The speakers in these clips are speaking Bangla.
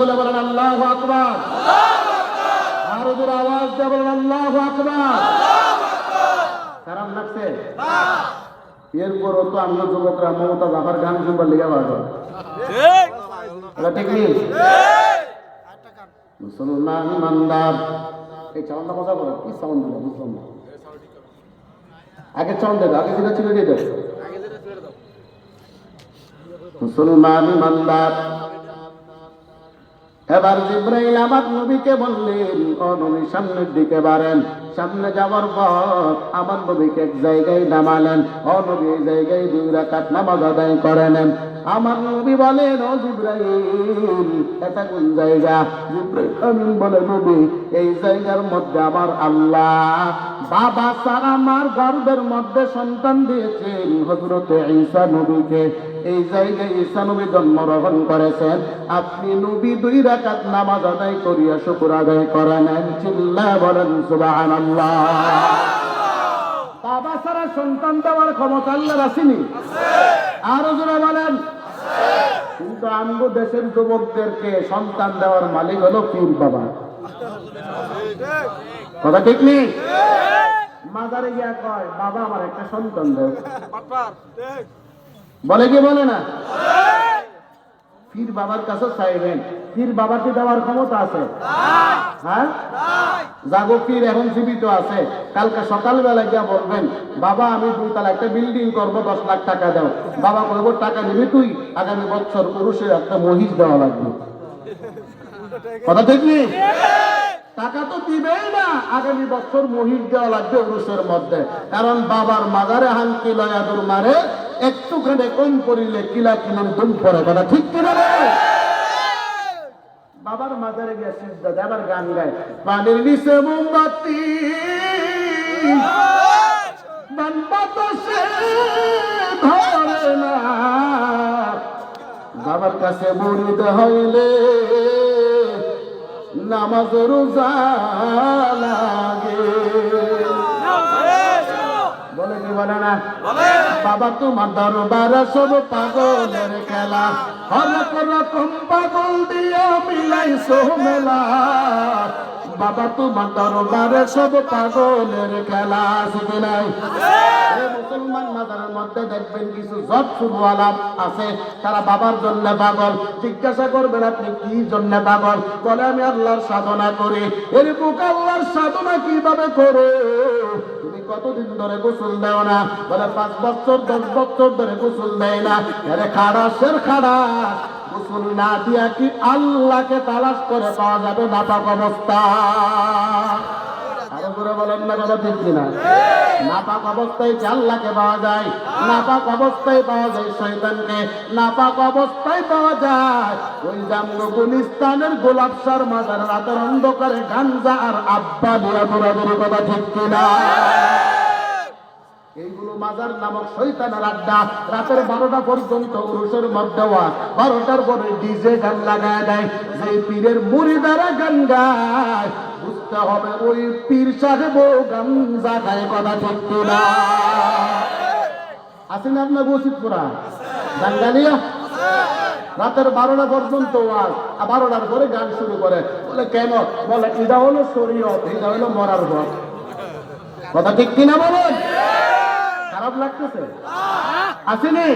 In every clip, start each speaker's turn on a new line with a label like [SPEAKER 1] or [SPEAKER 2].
[SPEAKER 1] খুলে বলেন আল্লাহ আকবার। আরও জোরে আওয়াজ দিয়ে বলেন আল্লাহ আকবার। খারাপ লাগছে? এরপরও তো আমরা যুবকরা মমতা জাফার গান শুনবার লিখে পারব ঠিক নেই মুসলমান ইমানদার। এই চাউন্ডটা মজা করো কি সাউন্ড দিল বুঝলাম আগে চাউন্ড দেবে আগে যেটা ছিল দিয়ে দেবে মুসলমান ইমানদার। এবার জিব্রাইল আমার নবীকে বললেন, ও নবী, সামনের দিকে বাড়েন। সামনে যাওয়ার পর আমার নবীকে এক জায়গায় নামালেন। ও নবী, এই জায়গায় দুই রাকাত নামাজ আদায় করে নেন। আমার নবী বলেন, ও জিব্রাইল, এটা কোন জায়গা? জিব্রাইল বলে নবী, এই জায়গার মধ্যে আমার আল্লাহ বাবা স্যার আমার গর্বের মধ্যে সন্তান দিয়েছেন হজরতে ঈসা নবীকে। এই জায়গায় ঈসা নবী জন্মগ্রহণ করেছেন। আপনি নবী দুই রাকাত নামাজ আদায় করিয়া শুকুর আদায় করে নেন চিল্লা বলেন, সুবহানাল্লাহ। বাবা সারা সন্তান দেওয়ার ক্ষমতা আল্লাহর আসেনি? আরও জোরে বলেন। কিন্তু আমগো দেশের যুবকদেরকে সন্তান দেওয়ার মালিক হলো পীর বাবা। কথা ঠিক নেই? মাজারে গিয়া কয় বাবা আমার একটা সন্তান দেয় বলে কি বলে না? পীর বাবার কাছে চাইবেন। পীর বাবাকে দেওয়ার ক্ষমতা আছে? হ্যাঁ? জাগো পীর এখন জীবিত আছে। কালকে সকালবেলা গিয়া বলবেন বাবা আমি দুইতলা একটা বিল্ডিং করব দশ লাখ টাকা দাও। বাবা বলব টাকা নিবি তুই? আগামী বছর পুরুষের একটা মহিষ দেওয়া লাগবে। কথা ঠিক নেই? টাকা তো দিবেই না। আগামী বছর মহিষ দেওয়া লাগবে পুরুষের মধ্যে। কারণ বাবার মাজারে হাঙ্কি লয়া দূর মারে একটুখানে কম করিলে কিলা কিলন দুম পরে কথা ঠিক কিনা বাবার মাজারে গিয়ে সিজদা দেয়, আবার গান গায়। পানির নিচে মোমবাতি বাবার কাছে মুড়িদ হইলে নামাজ রোজা লাগে। বাবা তোমার দরবার সব পাগলের খেলা। হরক রকম পাগল দিয়ে মিলাই মেলা। বাবা তোমার দরবারে সব পাগলের খেলা আছে নাই? মুসলমান মাজারের মধ্যে দেখবেন কিছু জব শুরুওয়ালা আছে। তারা বাবার জন্য পাগল। জিজ্ঞাসা করবেন আপনি কি জন্য পাগল? বলে আমি আল্লাহর সাধনা করি। এর বুক আল্লাহর সাধনা কীভাবে করো? তুমি কতদিন ধরে গোসল দেও না? বলে পাঁচ বছর দশ বছর ধরে গোসল দেয় না। খাড়া সের খাড়া। দিয়া কি আল্লাহকে তালাশ করে পাওয়া যাবে নাপাক অবস্থা? আরও কথা অবস্থায় পাওয়া যায়? অবস্থায় পাওয়া যায় অবস্থায় পাওয়া যায় ওই গুলিস্তানের গোলাপ সার মাজার রাতের অন্ধকারে গাঞ্জা আর আব্বা বুড়া বুড়া বুড়ি কথা ঠিক কিনা? এইগুলো মাজার নামক শৈতানের আড্ডা। রাতের বারোটা পর্যন্ত উরুষের মধ্যে ওয়াজ বারোটার পরে ডিজে গান লাগায় দেয়। যে পীরের মুড়ি দ্বারা গান গায়, বুঝতে হবে ওই পীর সাহেব গান জাগায় কথা ঠিক কিনা। আছেন আপনার বসিতপুরা? গাঙ্গালিয়া? রাতের বারোটা পর্যন্ত আর বারোটার পরে গান শুরু করে। বলে, কেন? বলে, এটা হলো শরীয়ত, এটা হলো মরার ঘর। কথা ঠিক কিনা বলেন? খারাপ লাগতেছে? আসেনি?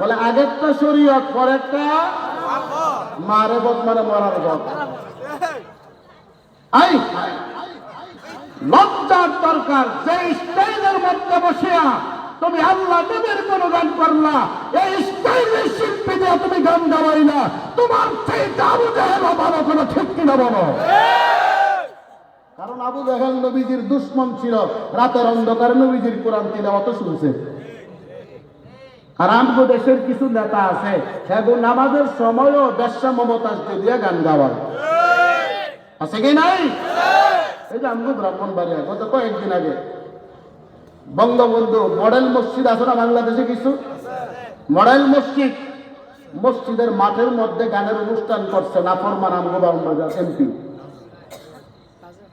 [SPEAKER 1] বলে, আগেরটা শরীয়ত, পরেরটা মারে বদ মানে মরার বদ। আই! লজ্জার দরকার যে স্টাইলের মধ্যে বসিয়া তুমি আল্লাহ নবীর কোন গান করলা, এই স্টাইলের শিল্পী দিয়ে তুমি গান গাওয়াইলা, তোমার সেই আবু জাহেল ভালো কোনো ঠিক কিনা বলো? আবু জাহেল নবীজির দুশ্মন ছিল। রাতের অন্ধকারে নবীজির কোরআন তিলাওয়াত শুনছে। আর আমগো দেশের কিছু নেতা আছে নামাজের সময়ও মমতাজ দিয়ে গান গাওয়ার আছে কি নাই? এই যে আমগো ব্রাহ্মণ বাড়িয়া গত কয়েকদিন আগে। বঙ্গবন্ধু, মডেল মসজিদ আছে না বাংলাদেশে কিছু? মডেল মসজিদ। মসজিদের মাঠের মধ্যে গানের অনুষ্ঠান করছে নাফরমান আমগো বাংলাদেশ এমপি।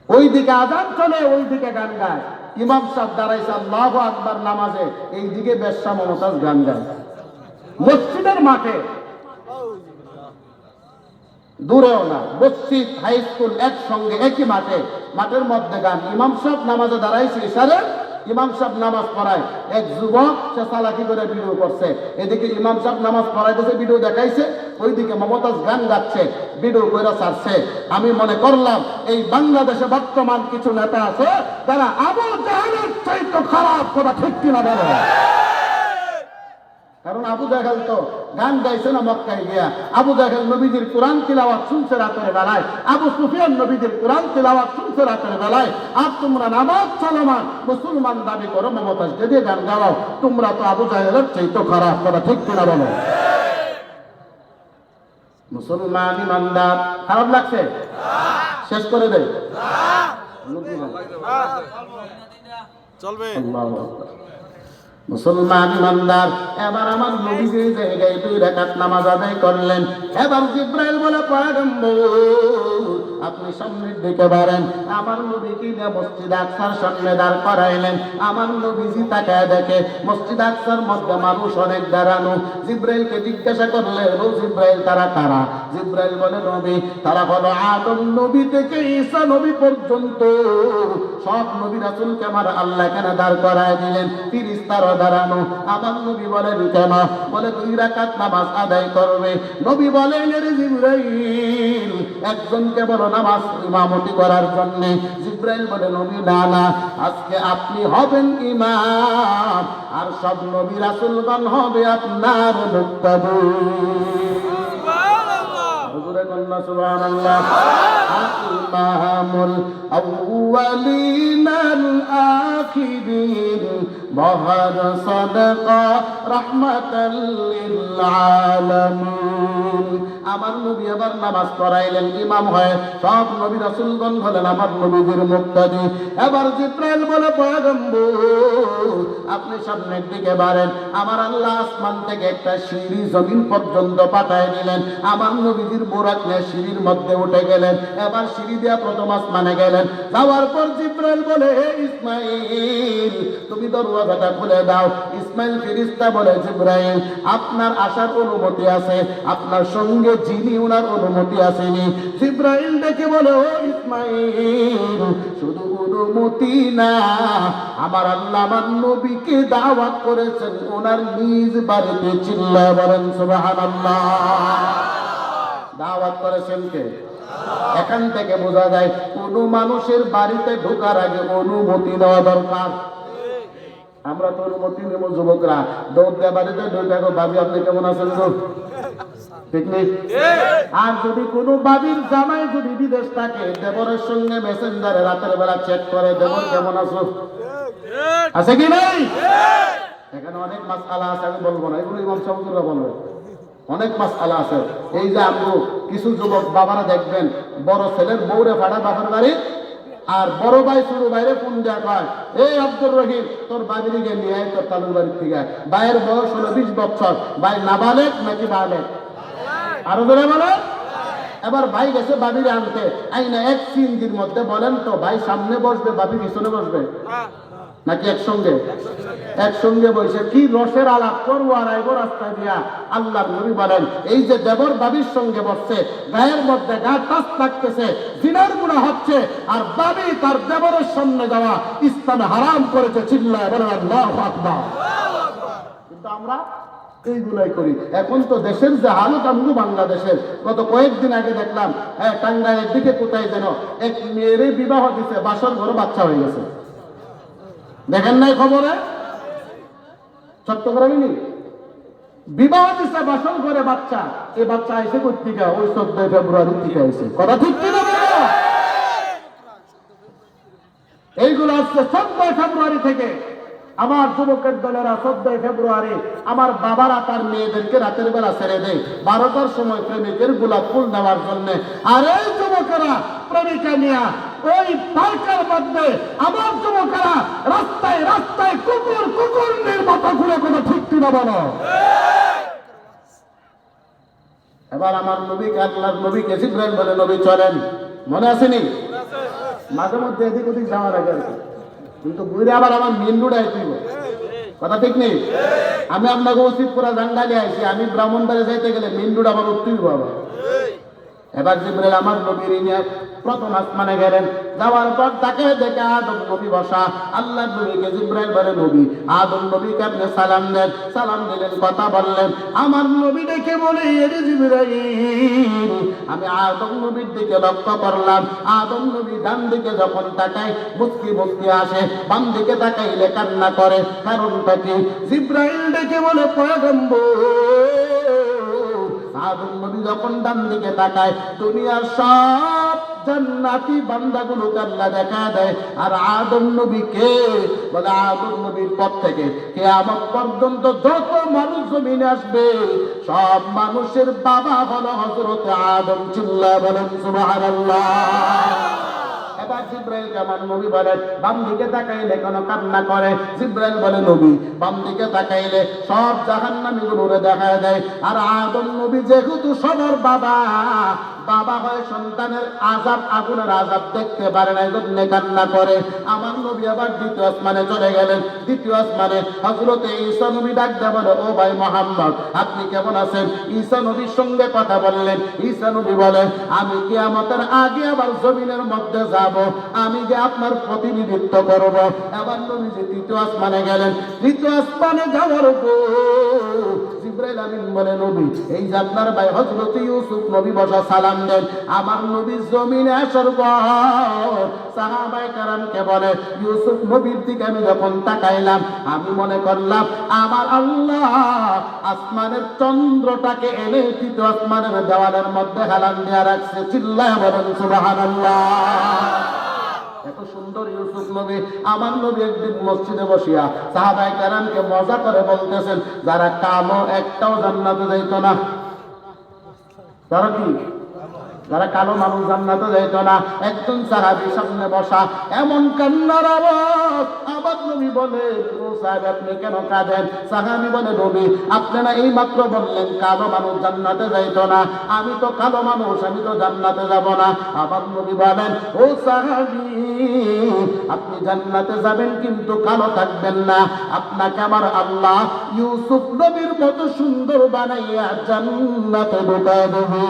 [SPEAKER 1] ওই দিকে আজান চলে ওই দিকে গান গায়। ইমাম সাহেব দাঁড়াইছে আল্লাহ আকবার নামাজে এই দিকে বেশ্যা মমতাজ গান গায়। মসজিদের মাঠে। দূরেও না, মসজিদ হাই স্কুল একসঙ্গে, একই মাঠে। মাঠের মধ্যে গান। ইমাম সাহেব নামাজে দাঁড়াইছে ইশারে ইমাম সাহেব নামাজ পড়ায়। এক যুবক, সে চালাকি করে ভিডিও করছে। এদিকে ইমাম সাহেব নামাজ পড়াইতেছে ভিডিও দেখাইছে। ওইদিকে মমতাজ গান গাচ্ছে ভিডিও করে ছাড়ছে। আমি মনে করলাম, এই বাংলাদেশে বর্তমান কিছু নেতা আছে যারা আবু জাহালের চাইতে খারাপ, কথা ঠিক কিনা বলে। কারণ আবু তো গান গাইছে না মক্কায় গিয়া। আবু নবীজির কোরআন তিলাওয়াত শুনছে রাতের বেলায়। আবু সুফিয়ান নবীজির কোরআন তিলাওয়াত শুনছে রাতের বেলায়। আর তোমরা নামাজ চলমান মুসলমান দাবি করো মমতাজ দিয়ে গান গাও তোমরা তো আবু জাহেলের চাইতে খারাপ, কথা ঠিক কিনা বলো। মুসলমান ইমানদার। খারাপ লাগছে? শেষ করে দেয়
[SPEAKER 2] চলবে।
[SPEAKER 1] মুসলমান ইমানদার এবার আমার নবী যে জায়গায় দুই রাকাত নামাজ আদায় করলেন এবার জিব্রাইল বলে পয়গম্বর আপনি সামনের দিকে বাড়েন আমার নবীকে নিয়ে মসজিদ আকসার সামনে দাঁড় করাইলেন। আমার নবীজি তাকায় দেখে, মসজিদ আকসার মধ্যে মানুষ অনেক দাঁড়ানো। জিব্রাইলকে জিজ্ঞাসা করলেন ও জিব্রাইল, তারা কারা? জিব্রাইল বলে, নবী, তারা হলো আদম নবী থেকে ঈসা নবী পর্যন্ত। সব নবী রাসূলকে আমার আল্লাহ কেন দাঁড় করায় দিলেন। ফিরিস্তারও দাঁড়ানো। আমার নবী বলেন, কেন? বলে, দুই রাকাত নামাজ আদায় করবে। নবী বলেন রে জিব্রাইল, একজনকে বলো নামাজ ইমামতি করার জন্য। জিব্রাইল বলে, নবী, না না, আজকে আপনি হবেন ইমাম। আর সব নবী রাসূলগণ হবে আপনার সুবহানাল্লাহ। ইমামুল আউয়ালিনাল আখিরিন। বহর সাদাকা রাহমাতাল লিল আলামিন আমার নবী আবার নামাজ পড়াইলেন, ইমাম হয় সব নবী রাসূলগণ হলেন আমার নবীদের মুক্তাদি। এবার জিব্রাইল বলে, পয়গম্বর, আপনি সামনের দিকে বাড়েন। আমার আল্লাহ আসমান থেকে একটা সিঁড়ি জমিন পর্যন্ত পাঠায় দিলেন। আমার নবীজির বোরাক নিয়ে সিঁড়ির মধ্যে উঠে গেলেন। এবার সিঁড়ি দিয়া প্রথম আসমানে গেলেন। যাওয়ার পর জিব্রাইল বলে ইসমাইল, তুমি দরওয়াজাটা খুলে দাও। ইসমাইল ফিরিস্তা বলে, জিব্রাইল, আপনার আসার অনুমতি আছে। আপনার সঙ্গে যিনি ওনার অনুমতি আসেনি। জিব্রাইল দেখে বলে, ও ইসমাইল, শুধু অনুমতি না, আমার আল্লাহ আমার নবীকে দাওয়াত করেছেন ওনার নিজ বাড়িতে চিল্লা বলেন, সুবহানাল্লাহ। দাওয়াত করেছেন কে? এখান থেকে বোঝা যায়, কোন মানুষের বাড়িতে ঢোকার আগে অনুমতি নেওয়া দরকার। আমরা তো অনুমতি নেব যুবকরা। দৌড় দেওয়া বাড়িতে ঢোকা গো, ভাবি, আপনি কেমন আছেন পিকনিক আর যদি কোনো বাবির জামাই যদি বিদেশ থাকে, দেবরের সঙ্গে মেসেঞ্জারে রাতের বেলা চেক করে, দেবর কেমন আছো? আছে কি নাই? এখানে অনেক মাস আলা আছে, আমি বলব না। এগুলো ইমাম সাহুদুরা বলবে? অনেক মাস আলা আছে। এই যে আমগো কিছু যুবক বাবারা দেখবেন, বড় ছেলের বউরে ফাড়া বাবার বাড়ি আর বড় ভাই, ছোট ভাইরে ফোন দেওয়া কয়, এই আব্দুর রহিম, তোর বাবিরিকে নিয়ে আয়, তোর তালুর বাড়ির থেকে ভাইয়ের বয়স হলো বিশ বছর। ভাই নাবালেক নাকি বালেক? আরও ধরে বলো। এবার ভাই গেছে বাবিরে আনতে। আইনা এক সিনজির মধ্যে বলেন তো, ভাই সামনে বসবে, বাবি পিছনে বসবে। নাকি একসঙ্গে? একসঙ্গে বসে কি রসের আলাপ করব আর আইবো রাস্তা দিয়া? আল্লাহ নবী বলেন, এই যে দেবর বাবির সঙ্গে বসছে, গায়ের মধ্যে গা টাচ লাগতেছে দিনের গুণা হচ্ছে, আর বাবি তার দেবরের সামনে যাওয়া ইসলামে হারাম করেছে, চিল্লায় বলেন, আল্লাহ কিন্তু আমরা এইগুলাই করি। এখন তো দেশের যে হালত আমগু বাংলাদেশের, গত কয়েকদিন আগে দেখলাম হ্যাঁ টাঙ্গাইয়ের দিকে কোথায় যেন এক মেয়েরে বিবাহ দিছে, বাসর ঘরে বাচ্চা হয়ে গেছে। দেখেন নাই খবরে? চট্টগ্রামে বিবাহ দিছে, বাসর ঘরে বাচ্চা। এই বাচ্চা আইসে কর্তিকা ওই চোদ্দই ফেব্রুয়ারি থেকে আইসে কথা ঠিক কিনা এইগুলো আসছে চোদ্দই ফেব্রুয়ারি থেকে। আমার যুবকের দলেরা চোদ্দই ফেব্রুয়ারি আমার বাবারা তার মেয়েদেরকে রাতের বেলা ছেড়ে দেয়। বারোটার সময় প্রেমিকের গোলাপ ফুল নেওয়ার জন্য। আর এই যুবকেরা প্রেমিকা নিয়ে ওই পার্কের মধ্যে আমার যুবকেরা রাস্তায় রাস্তায় কুকুর কুকুর মতো ঘুরে কোনো ঠিক কিনা বলো এবার আমার নবীকে আল্লাহর নবীকে জিব্রাইল বলে নবী চলেন। মনে আসেনি মাঝে মধ্যে এদিক ওদিক যাওয়ার আগে কিন্তু বুড়ে আবার আমার মেন রোড আইতেইব কথা ঠিক নেই? আমি আপনাকে উচিত করে জাঙ্গালি আইছি, আমি ব্রাহ্মণ ব্রাহ্মণবাড়ি যাইতে গেলে মেন রোড আমার উঠতেইব আবার এবার জিব্রাইল আমার নবীর নিয়ে প্রথম আসমানে গেলেন। যাওয়ার পর তাকে দেখে আদম নবী বসা। আল্লাহ নবীকে জিব্রাইল বলে, নবী, আদম নবীকে আপনি সালাম দেন? সালাম দিলেন, কথা বললেন, আমার নবী দেখে বলে এরে জিব্রাইল, আমি আদম নবীর দিকে লক্ষ্য করলাম। আদম নবী ডান দিকে যখন তাকাই মুসকি মুসকি আসে বাম দিকে তাকাইলে কান্না করে। কারণটা কি? জিব্রাইল দেখে বলে, পয়গম্বর আদম নবী যখন ডান দিকে তাকায়, দুনিয়ার সব জান্নাতি বান্দাগুলোকে আল্লাহ দেখা দেয়। আর আদম নবী কে? বলে, আদম নবীর পর থেকে কে আমার পর্যন্ত যত মানুষ জমিনে আসবে, সব মানুষের বাবা হলো হজরত আদম চিল্লা বলেন, সুবহানাল্লাহ। এবার জিব্রাইল আমার নবী বলে? বাম দিকে তাকাইলে কোনো কান্না করে। জিব্রাইল বলে, নবী, বাম দিকে তাকাইলে সব গুলোরে দেখা দেয় আর আদম নবী যেহেতু সবার বাবা বাবা হয় সন্তানের আজাব আগুনের আজাব দেখতে পারে না কান্না করে। আমার নবী আবার দ্বিতীয় আসমানে চলে গেলেন। দ্বিতীয় আসমানে হজরতে ঈসা নবী ডাক বলে, ও ভাই মোহাম্মদ, আপনি কেমন আছেন? ঈসা নবীর সঙ্গে কথা বললেন। ঈসা নবী বলেন আমি কি আমাদের আগে আবার জমিনের মধ্যে যাব। আমি যে আপনার প্রতিনিধিত্ব করব। এবার যে তৃতীয় আসমানে গেলেন, তৃতীয় আসমানে যাওয়ার জিব্রাইল আমিন বলে, নবী, এই যে আপনার ভাই হযরত ইউসুফ নবী বসা সালাম দেন, আমার নবী জমিনে আসার পর সাহাবায়ে কেরামকে বলে, ইউসুফ নবীর দিকে আমি যখন তাকাইলাম, আমি মনে করলাম, আমার আল্লাহ আসমানের চন্দ্রটাকে এনে তৃতীয় আসমানের দেওয়ালের মধ্যে হেলান দেওয়া রাখছে। চিল্লায় বলেন, সুবহানাল্লাহ। এত সুন্দর ইউসুফ নবী, আমার নবী একদিন মসজিদে বসিয়া সাহাবাই কারামকে মজা করে বলতেছেন, যারা কালো একটাও জান্নাতে যাইত না। তারা কি? যারা কালো মানুষ জান্নাতে যাইত না। একজন সাহাবি সামনে বসা, এমন কান্নার আওয়াজ? আবার নবী বলে, ও সাহেব, আপনি কেন কাঁদেন? সাহাবি বলে, নবী, আপনি না এই মাত্র বললেন কালো মানুষ জান্নাতে যাইত না। আমি তো কালো মানুষ, আমি তো জান্নাতে যাব না। আবার নবী বলেন, ও সাহাবি, আপনি জান্নাতে যাবেন কিন্তু কালো থাকবেন না। আপনাকে আমার আল্লাহ ইউসুফ নবীর মতো সুন্দর বানাইয়া জান্নাতে ঢুকায় দেবে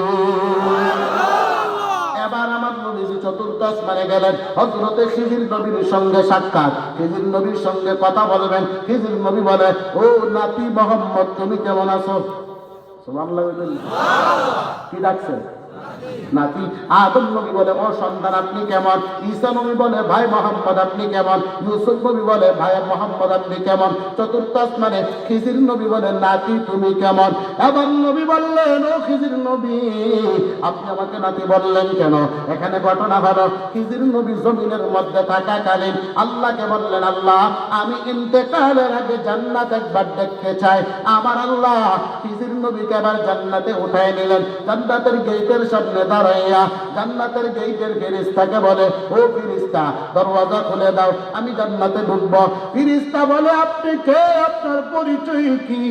[SPEAKER 1] এবার আমার নবীজি চতুর্থ আসমানে গেলেন হজরতে খিজির নবীর সঙ্গে সাক্ষাৎ। খিজির নবীর সঙ্গে কথা বলবেন। খিজির নবী বলে, ও নাতি মোহাম্মদ, তুমি কেমন আছো? সুবহানাল্লাহ। কি ডাকছেন? নাতি, আদম নবী বলে, ও সন্তান, আপনি কেমন? ঈসা নবী বলে, ভাই মোহাম্মদ, আপনি কেমন? ইউসুফ নবী বলে, ভাই মোহাম্মদ, আপনি কেমন? চতুর্থ খিজির নবী বলে, নাতি, তুমি কেমন? এবার নবী বললেন, ও খিজির নবী, আপনি আমাকে নাতি বললেন কেন? এখানে ঘটনা হলো, খিজির নবী জমিনের মধ্যে থাকাকালীন আল্লাহকে বললেন, আল্লাহ, আমি ইন্তেকালের আগে জান্নাত একবার দেখতে চাই। আমার আল্লাহ খিজির নবীকে এবার জান্নাতে নিলেন। জান্নাতের গেটের সামনে দাঁড়াইয়া জান্নাতের গেটের ফেরিস্তাকে বলে, ও ফিরিস্তা, দরওয়াজা খুলে দাও, আমি জান্নাতে ঢুকবো। ফিরিস্তা বলে, আপনি কে? আপনার পরিচয় কি?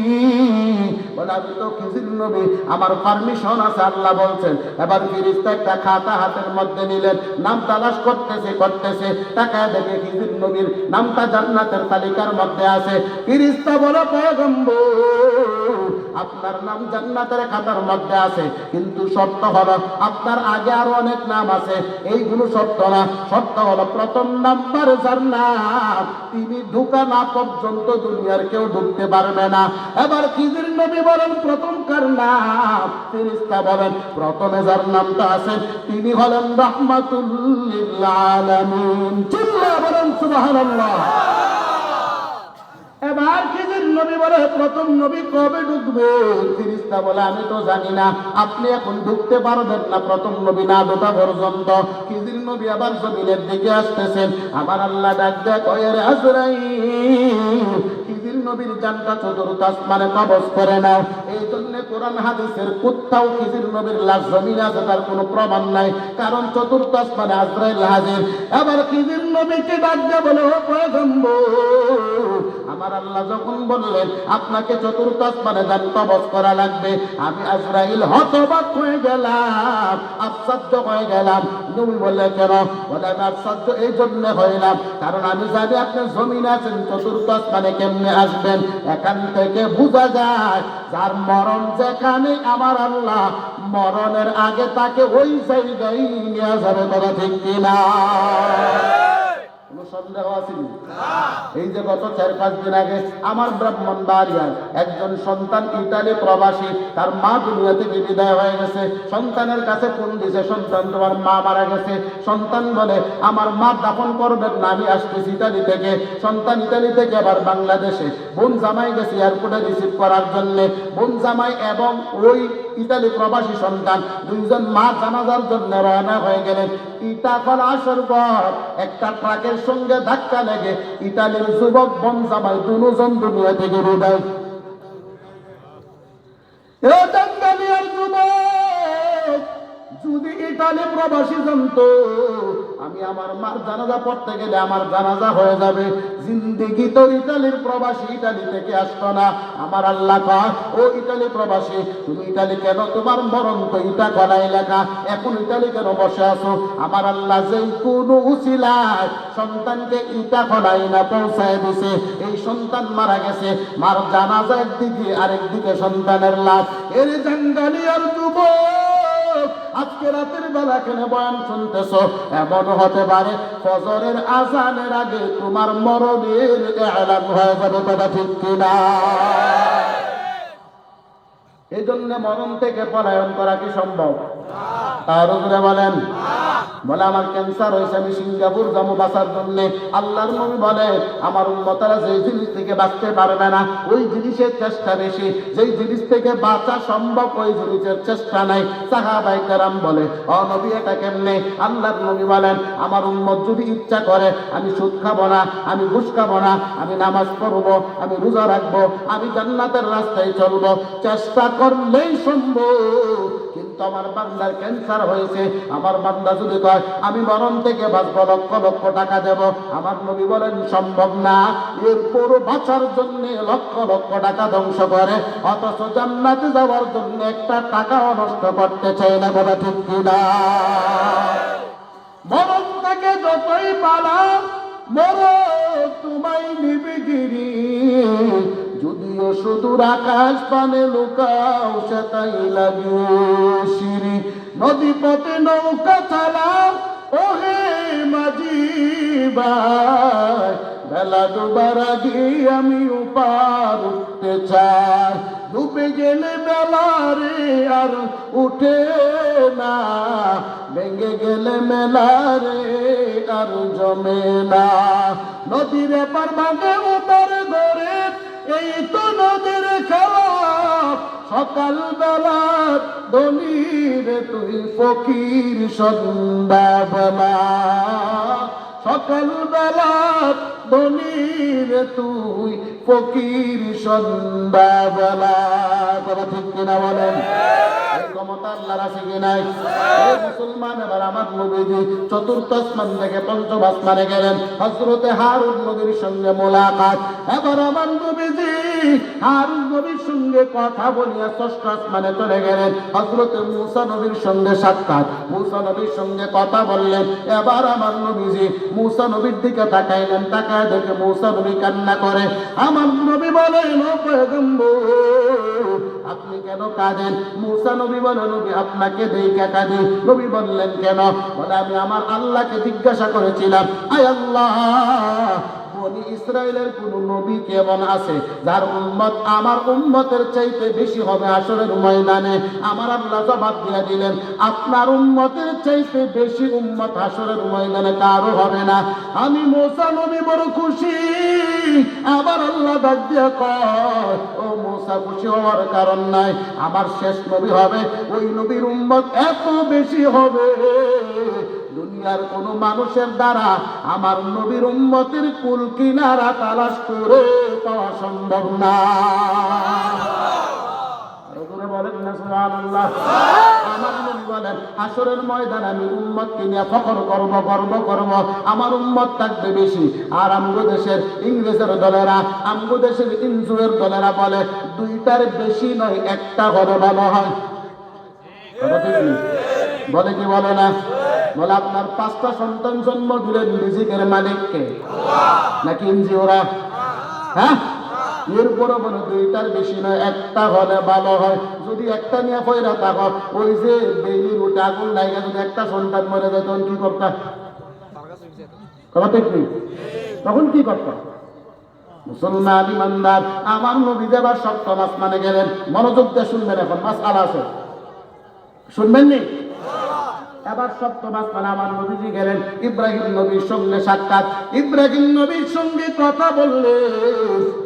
[SPEAKER 1] বলে, আমি তো খিজির নবী, আমার পারমিশন আছে, আল্লাহ বলছেন। এবার ফিরিস্তা একটা খাতা হাতের মধ্যে নিলেন। নাম তালাশ করতেছে করতেছে। টাকা দেখে খিজির নবীর নামটা জান্নাতের তালিকার মধ্যে আছে। ফিরিস্তা বলো, পয়গম্বর আপনার নাম জান্নাতের খাতার মধ্যে আছে, কিন্তু সত্য হলো আপনার আগে আরও অনেক নাম আছে। এইগুলো সত্য না, সত্য হলো প্রথম নাম্বার যার তিনি ঢুকা না পর্যন্ত দুনিয়ার কেউ ঢুকতে পারবে না। এবার খিজির নবী বলেন, প্রথম কার নাম? ফিরিস্তা বলেন, প্রথমে যার নামটা আছেন তিনি হলেন রহমাতুল্লিল আলামিন। চিল্লা বলেন, সুবহানাল্লাহ। এবার খিজির নবী বলে, প্রথম নবী কবে ঢুকবে ফিরিস্তা বলে, আমি তো জানি না। আপনি এখন ঢুকতে পারবেন না, প্রথম নবী না, দুটা পর্যন্ত। খিজির নবী আবার জমিনের দিকে আসতেছেন। আমার আল্লাহ ডাক দেয় কয়ের আজরাই নবীর জানটা চতুর্থ আসমানে কবজ করে নাও। এই জন্য কোরআন হাদিসের কোথাও খিজির নবীর লাশ জমিন আছে, তার কোনো প্রমাণ নাই। কারণ চতুর্থ আসমানে আজরাইল হাজির। আবার খিজির নবীকে ডাক বলে, ও আমার আল্লাহ যখন বললেন, আপনাকে চতুর্থ আসমানে যান কবজ করা লাগবে, আমি আজরাইল হতবাক হয়ে গেলাম, আশ্চর্য হয়ে গেলাম। নবী বললে কেন? বলে, আমি আশ্চর্য, এই জন্য হইলাম। কারণ আমি জানি আপনি জমিন আছেন, চতুর্থ আসমানে কেমনে আসবেন? এখান থেকে বোঝা যায়, যার মরণ যেখানে, আমার আল্লাহ মরণের আগে তাকে ওই জায়গায় নিয়ে যাবে তারা ঠিক কোনো? এই যে গত চার, পাঁচ দিন আগে আমার ব্রাহ্মণ বাড়িয়ার একজন সন্তান ইতালি প্রবাসী, তার মা দুনিয়া থেকে বিদায় হয়ে গেছে। সন্তানের কাছে ফোন দিছে, সন্তান, তোমার মা মারা গেছে। সন্তান বলে, আমার মা দাফন করবেন না, আমি আসতেছি ইতালি থেকে। সন্তান ইতালি থেকে আবার বাংলাদেশে। বোন জামাই গেছে এয়ারপোর্টে রিসিভ করার জন্য, বোন জামাই এবং ওই ইতালি প্রবাসী সন্তান। দুইজন মা জানাজার জন্য রওনা হয়ে গেলেন। ইটাকল আসার পর একটা ট্রাকের সঙ্গে ধাক্কা লেগে ইতালির যুবক বন জামাই দুজন দুনিয়া থেকে বিদায়। যদি ইটালি প্রবাসী জানতো আমি আমার মার জানাজা পড়তে গেলে আমার জানাজা হয়ে যাবে। জিন্দিগি তো ইটালির প্রবাসী ইটালি থেকে আসতো না। আমার আল্লাহ কয় ও ইটালি প্রবাসী, তুমি ইটালি কেন? তোমার মরণ তো ইটা কলাই লেখা। এখন ইটালি কেন বসে আছো? আমার আল্লাহ যেই কোনো উচিলায় সন্তানকে ইটা কলাই না পৌঁছায় দিছে। এই সন্তান মারা গেছে। মার জানাজা একদিকে আরেকদিকে সন্তানের লাভ এর জাঙ্গালিয়ার যুবক! আজকে রাতের বেলা কেন বয়ান শুনতেছ? এমন হতে পারে ফজরের আজানের আগে তোমার মরণের এলান হয়ে যাবে, কথা ঠিক কিনা? এই জন্য মরণ থেকে পলায়ন করা কি সম্ভব? তার বলেন বলে, আমার ক্যান্সার হয়েছে, আমি সিঙ্গাপুর যাব বাঁচার জন্য। আল্লাহর নবী বলে, আমার উন্মতারা যেই জিনিস থেকে বাঁচতে পারবে না, ওই জিনিসের চেষ্টা বেশি। যেই জিনিস থেকে বাঁচা সম্ভব, ওই জিনিসের চেষ্টা নাই। সাহাবাই কারাম বলে অ নবী, এটা কেমনে? আল্লাহর নবী বলেন, আমার উন্মত যদি ইচ্ছা করে, আমি সুদ খাব না, আমি ঘুষ খাব না, আমি নামাজ পড়ব, আমি রোজা রাখব, আমি জান্নাতের রাস্তায় চলবো, চেষ্টা করলেই সম্ভব। কিন্তু আমার বান্দার ক্যান্সার হয়েছে। আমার বান্দা যদি কয়, আমি মরণ থেকে বাঁচবো, লক্ষ লক্ষ টাকা দেব। আমার নবী বলেন, সম্ভব না। এরপর বাঁচার জন্য লক্ষ লক্ষ টাকা ধ্বংস করে। অথচ জান্নাতে যাওয়ার জন্য একটা টাকাও নষ্ট করতে চায় না বাবা ঠিক কিনা মরণ থেকে যতই পালাম মর তোমায় নিবে যদিও সুদূর আকাশ পানে লুকাও সে তাই লাগে সিঁড়ি। নদী পথে নৌকা চালাম ওহে মাঝি বেলা ডুবার আগে আমি উপার উঠতে চাই। ডুবে গেলে বেলা রে আর উঠে না। ভেঙে গেলে মেলা রে আর জমে না। নদীর পার ভাগে উতার ধরে এই তো নদীর খেলা সকাল বেলা দলির তুই ফকির সন্ধ্যাবেলা সকাল বেলা দলির তুই ফকির সন্ধ্যাবেলা কথা ঠিক কিনা বলেন? ক্ষমতা আল্লাহর আছে কি নাই? মুসলমান এবার আমার নবীজি চতুর্থ আসমান থেকে পঞ্চম আসমানে গেলেন। হজরতে হারুন নবীর সঙ্গে মোলাকাত। এবার আমার নবীজি হারুন নবীর সঙ্গে কথা বলিয়া ষষ্ঠ আসমানে চলে গেলেন। হজরতে মুসা নবীর সঙ্গে সাক্ষাৎ। মুসা নবীর সঙ্গে কথা বললেন। এবার আমার নবীজি মুসা নবীর দিকে তাকাইলেন। তাকায় দেখে মুসা নবী কান্না করে। আমার নবী বলেন আপনি কেন কাঁদেন? মুসা নবী আপনাকে দেখে কাঁদি। নবী বললেন কেন? বলে আমি আমার আল্লাহকে জিজ্ঞাসা করেছিলাম আয় আল্লাহ বনি ইসরায়েলের কোন নবী কেমন আছে? যার উম্মত আমার উম্মতের চাইতে বেশি হবে আসরের ময়দানে। আমার আল্লাহ জবাব দিয়ে দিলেন, আপনার উম্মতের চাইতে বেশি উম্মত আসরের ময়দানে কারও হবে না। আমি মোসা নবী বড় খুশি, আবার আল্লাহ ডাক দিয়ে কয়, ও মোসা, খুশি হওয়ার কারণ নাই। আমার শেষ নবী হবে, ওই নবীর উম্মত এত বেশি হবে দুনিয়ার কোন মানুষের দ্বারা আমার নবীর উন্মতির কুল কিনারা তালাশ করে পাওয়া সম্ভব না। বলেন। আমার নবী বলেন আসরের ময়দান আমি উম্মতকে নিয়ে ফখর করব, গর্ব আমার উম্মত থাকবে বেশি। আর আমগো দেশের ইংরেজের দলেরা, আমগো দেশের ইনজুয়ের দলেরা বলে, দুইটার বেশি নয়, একটা ঘরে ভালো হয়? বলে কি বলে না? বলে আপনার পাঁচটা সন্তান জন্ম দিলেন রিজিকের মালিককে। নাকি এনজিওরা? হ্যাঁ? এরপরে বলে দুইটার বেশি নয়, একটা হলে ভালো হয়। যদি একটা নিয়ে পয়রা থাকো, ওই যে বেলির উঠে আগুন লাগে যদি একটা সন্তান মরে যায়, তখন কি করতা? কথা ঠিক তখন কি করতাম মুসলমান ইমানদার, আমার নবী যাবার সপ্তম আসমানে গেলেন। মনোযোগ দিয়ে শুনবেন এখন মাস আলা আছে। শুনবেন নি? এবার সপ্তমাস মানে আমার নবীজি গেলেন। ইব্রাহিম নবীর সঙ্গে সাক্ষাৎ। ইব্রাহিম নবীর সঙ্গে কথা বললে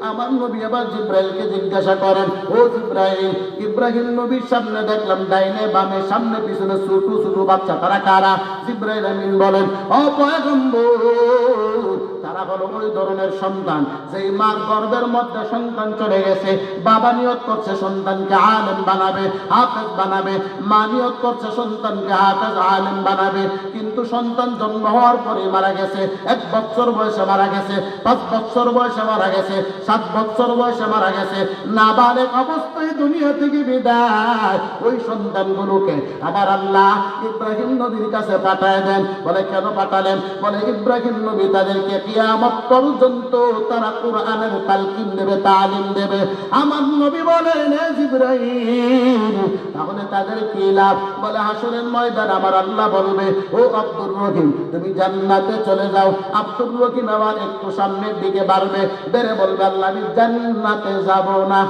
[SPEAKER 1] আমার নবী আবার জিব্রাইলকে জিজ্ঞাসা করেন, ও জিব্রাইল, ইব্রাহিম নবীর সামনে দেখলাম ডাইনে বামে সামনে পিছনে ছোট ছোট বাচ্চা, তারা কারা? জিব্রাইল আমিন বলেন ও পয়গম্বর তারা হলো ওই ধরনের সন্তান। যেই মার গর্ভের মধ্যে সন্তান চলে গেছে, বাবা নিয়ত করছে, সন্তানকে আলেম বানাবে, হাফেজ বানাবে। মা নিয়ত করছে, সন্তানকে হাফেজ, আলেম বানাবে। কিন্তু সন্তান জন্ম হওয়ার পরে মারা গেছে, এক বছর বয়সে মারা গেছে, পাঁচ বছর বয়সে মারা গেছে, সাত বছর বয়সে মারা গেছে। নাবালেক অবস্থায় দুনিয়া থেকে বিদায়। ওই সন্তানগুলোকে আবার আল্লাহ ইব্রাহিম নবীর কাছে পাঠায় দেন। বলে, কেন পাঠালেন? বলে, ইব্রাহিম নবী তাদেরকে কিয়ামত পর্যন্ত তারা কোরআনের তালকিন দেবে, তালিম দেবে। আমার নবী বলেন, "এ জিব্রাইল, তাহলে তাদের কি লাভ? বলে, হাসরের ময়দান আমার আল্লাহ বলবে, ও আব্দুর রহিম, তুমি জান্নাতে চলে যাও। আব্দুর রহিম আবার একটু সামনের দিকে বাড়বে। বেড়ে বলবে, আল্লাহ, আমি জান্নাতে যাব না।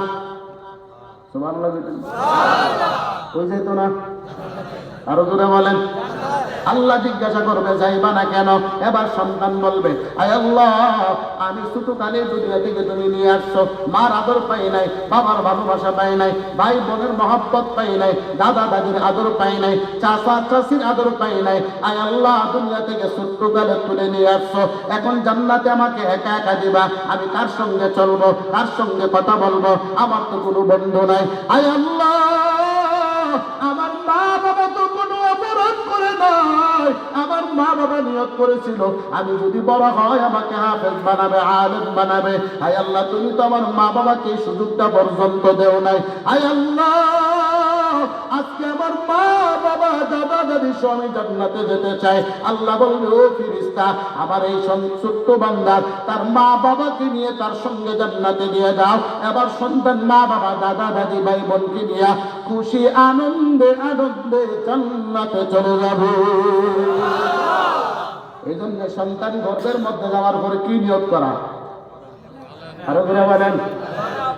[SPEAKER 1] সুবহানাল্লাহ ওই যেত না? আরও জোরে বলেন। আল্লাহ জিজ্ঞাসা করবে, যাইবা না কেন? এবার সন্তান বলবে, আয় আল্লাহ, আমি ছোটকালে দুনিয়া থেকে তুমি নিয়ে আসছো। মার আদর পাই নাই, বাবার ভালোবাসা পাই নাই ভাই বোনের মহব্বত পাই নাই দাদা দাদির আদর পাই নাই চাচা চাষির আদর পাই নাই। আয় আল্লাহ, দুনিয়া থেকে ছোট্টকালে তুলে নিয়ে আসছো। এখন জান্নাতে আমাকে একা একা দিবা, আমি কার সঙ্গে চলবো, কার সঙ্গে কথা বলব? আমার তো কোনো বন্ধু নাই। আয় আল্লাহ মা বাবা নিয়োগ করেছিল। আমি যদি বড় হয় আমাকে হাফেজ বানাবে, আলেম বানাবে। আয় আল্লাহ, তুমি তো আমার মা বাবাকে সুযোগটা পর্যন্ত দেও নাই। আয় আল্লাহ! আজকে আমার মা, বাবা, দাদা, দাদি স্বামী জান্নাতে যেতে চায় আল্লাহ বলবে, ও ফিরিস্তা, আমার এই ছোট্ট বান্দার তার মা, বাবাকে নিয়ে তার সঙ্গে জান্নাতে দিয়ে দাও এবার সন্তান মা, বাবা, দাদা, দাদি, ভাই, বোনকে নিয়ে খুশি, আনন্দে আনন্দে জান্নাতে চলে যাবে। এই জন্য সন্তান গর্ভের মধ্যে যাওয়ার পরে কি নিয়োগ করা? আরও বলেন।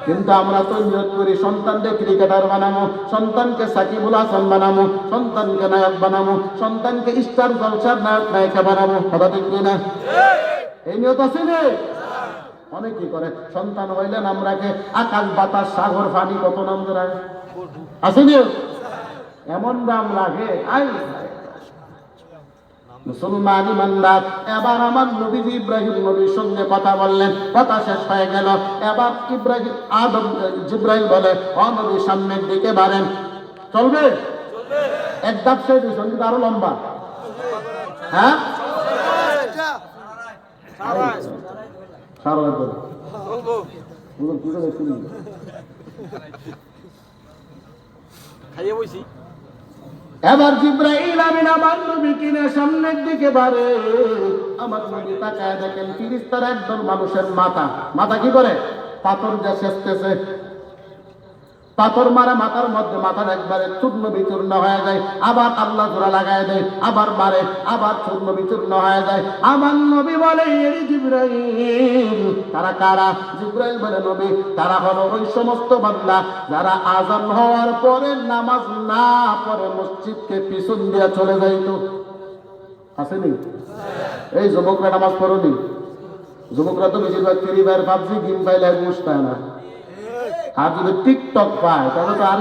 [SPEAKER 1] কিন্তু আমরা তো নিয়োগ করি, সন্তানকে ক্রিকেটার বানাবো সন্তানকে সাকিবুল হাসান বানাবো সন্তানকে নায়ক বানাবো সন্তানকে স্টার জলসার নায়ক নায়িকা বানাবো কথা ঠিক না এই নিয়ত আছে নে অনেক কি করে, সন্তান হইলে নাম রাখে, আকাশ, বাতাস, সাগর, পানি, কত নাম রাখে আছে নি এমন নাম লাগে আই মুসলমান ইমানদার। এবার আমার নবীজি ইব্রাহিম নবীর সঙ্গে কথা বললেন। কথা শেষ হয়ে গেল। এবার ইব্রাহিম আদম জিব্রাহিম বলে অ নবীর সামনের দিকে বাড়েন। চলবে? এক সেই দুইশো কিন্তু আরও লম্বা। হ্যাঁ?
[SPEAKER 2] খাইয়ে বইছি।
[SPEAKER 1] এবার জিব্রাইল আমিন আমার নবী কিনে সামনের দিকে বাড়ে। আমার নবী তাকায় দেখেন ফিরিস্তার একদম মানুষের মাথা। মাথা কি করে? পাথর যা শেষতেছে পাথর মারা মাথার মধ্যে মাথার একবারে চূর্ণ বিচূর্ণ হয়ে যায়। আবার আল্লাহ জোড়া লাগায় দেয়, আবার মারে, আবার চূর্ণ বিচূর্ণ হয়ে যায়। আমার নবী বলে তারা কারা? জিব্রাইল বলে, নবী, তারা হলো ওই সমস্ত বান্দা যারা আজান হওয়ার পরে নামাজ না পড়ে মসজিদকে পিছন দিয়া চলে যাইতো। আসেনি? এই যুবকরা নামাজ পড়নি? যুবকরা তো বেশিরভাগ ফ্রি ফায়ার পাবজি পাইলে বুঝতে না। আর যদি টিকটক পায় তাহলে তো আর